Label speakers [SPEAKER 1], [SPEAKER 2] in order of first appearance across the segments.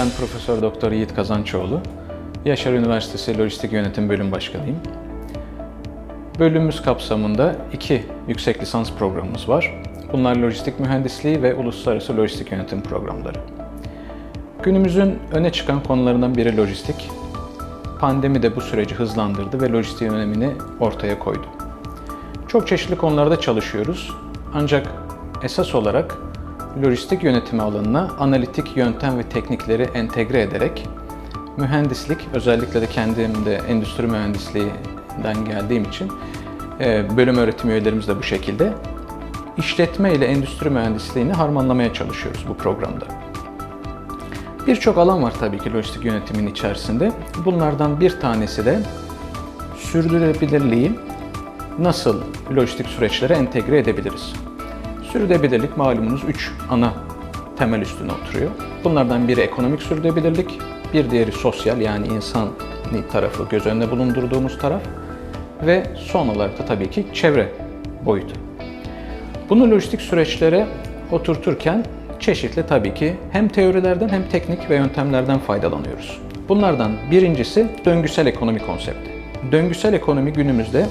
[SPEAKER 1] Ben Profesör Doktor Yiğit Kazançoğlu. Yaşar Üniversitesi Lojistik Yönetim Bölüm Başkanıyım. Bölümümüz kapsamında iki yüksek lisans programımız var. Bunlar lojistik mühendisliği ve uluslararası lojistik yönetim programları. Günümüzün öne çıkan konularından biri lojistik. Pandemi de bu süreci hızlandırdı ve lojistiğin önemini ortaya koydu. Çok çeşitli konularda çalışıyoruz. Ancak esas olarak lojistik yönetimi alanına analitik yöntem ve teknikleri entegre ederek mühendislik, özellikle de kendim de endüstri mühendisliğinden geldiğim için e, bölüm öğretim üyelerimiz de bu şekilde işletme ile endüstri mühendisliğini harmanlamaya çalışıyoruz bu programda. Birçok alan var tabii ki lojistik yönetimin içerisinde. Bunlardan bir tanesi de sürdürülebilirliği nasıl lojistik süreçlere entegre edebiliriz? Sürdürülebilirlik malumunuz 3 ana temel üstüne oturuyor. Bunlardan biri ekonomik sürdürülebilirlik, bir diğeri sosyal yani insan tarafı göz önünde bulundurduğumuz taraf ve son olarak da tabii ki çevre boyutu. Bunu lojistik süreçlere oturturken çeşitli tabii ki hem teorilerden hem teknik ve yöntemlerden faydalanıyoruz. Bunlardan birincisi döngüsel ekonomi konsepti. Döngüsel ekonomi günümüzde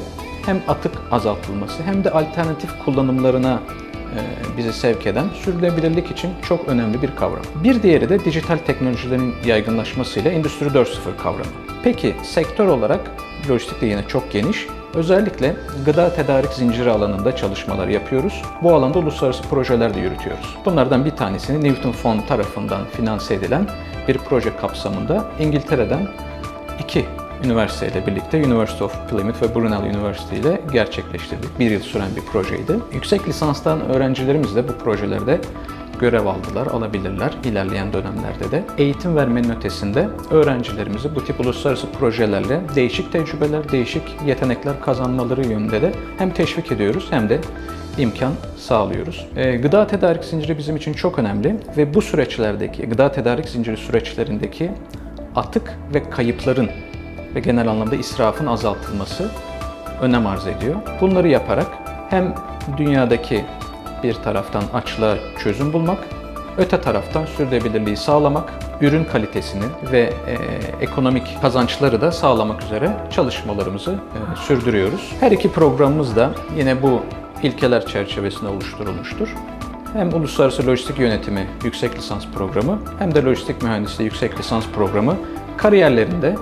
[SPEAKER 1] hem atık azaltılması hem de alternatif kullanımlarına bizi sevk eden sürdürülebilirlik için çok önemli bir kavram. Bir diğeri de dijital teknolojilerin yaygınlaşmasıyla Endüstri 4.0 kavramı. Peki sektör olarak lojistik de yine çok geniş. Özellikle gıda tedarik zinciri alanında çalışmalar yapıyoruz. Bu alanda uluslararası projeler de yürütüyoruz. Bunlardan bir tanesini Newton Fund tarafından finanse edilen bir proje kapsamında İngiltere'den iki üniversiteyle birlikte University of Plymouth ve Brunel University ile gerçekleştirdik. Bir yıl süren bir projeydi. Yüksek lisanstan öğrencilerimiz de bu projelerde görev aldılar, alabilirler ilerleyen dönemlerde de. Eğitim vermenin ötesinde öğrencilerimizi bu tip uluslararası projelerle değişik tecrübeler, değişik yetenekler kazanmaları yönünde de hem teşvik ediyoruz hem de imkan sağlıyoruz. Ee, gıda tedarik zinciri bizim için çok önemli ve bu süreçlerdeki, gıda tedarik zinciri süreçlerindeki atık ve kayıpların ve genel anlamda israfın azaltılması önem arz ediyor. Bunları yaparak hem dünyadaki bir taraftan açlığa çözüm bulmak, öte taraftan sürdürülebilirliği sağlamak, ürün kalitesini ve e, ekonomik kazançları da sağlamak üzere çalışmalarımızı e, sürdürüyoruz. Her iki programımız da yine bu ilkeler çerçevesinde oluşturulmuştur. Hem Uluslararası Lojistik Yönetimi Yüksek Lisans Programı hem de Lojistik Mühendisliği Yüksek Lisans Programı kariyerlerinde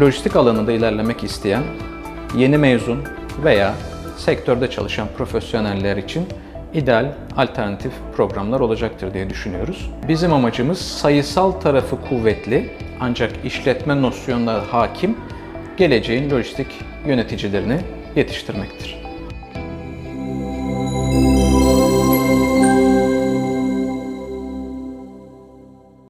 [SPEAKER 1] lojistik alanında ilerlemek isteyen yeni mezun veya sektörde çalışan profesyoneller için ideal alternatif programlar olacaktır diye düşünüyoruz. Bizim amacımız sayısal tarafı kuvvetli ancak işletme nosyonları hakim geleceğin lojistik yöneticilerini yetiştirmektir.